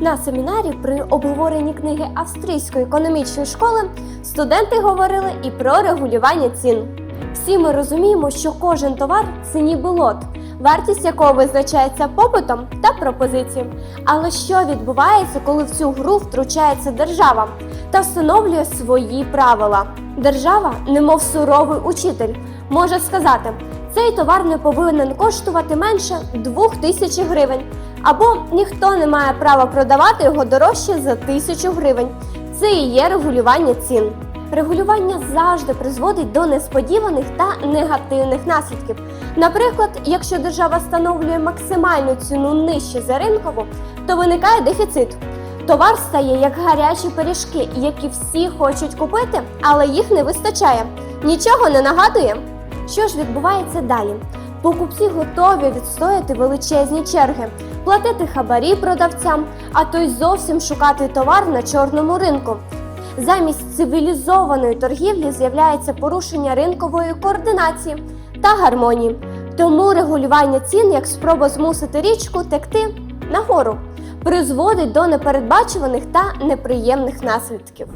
На семінарі при обговоренні книги Австрійської економічної школи студенти говорили і про регулювання цін. Всі ми розуміємо, що кожен товар це ніби лот, вартість якого визначається попитом та пропозицією. Але що відбувається, коли в цю гру втручається держава та встановлює свої правила? Держава, немов суровий учитель, може сказати, цей товар не повинен коштувати менше 2000 гривень, або ніхто не має права продавати його дорожче за 1000 гривень. Це і є регулювання цін. Регулювання завжди призводить до несподіваних та негативних наслідків. Наприклад, якщо держава встановлює максимальну ціну нижче за ринкову, то виникає дефіцит. Товар стає як гарячі пиріжки, які всі хочуть купити, але їх не вистачає. Нічого не нагадує. Що ж відбувається далі? Покупці готові відстояти величезні черги, платити хабарі продавцям, а то й зовсім шукати товар на чорному ринку. Замість цивілізованої торгівлі з'являється порушення ринкової координації та гармонії. Тому регулювання цін як спроба змусити річку текти нагору призводить до непередбачуваних та неприємних наслідків.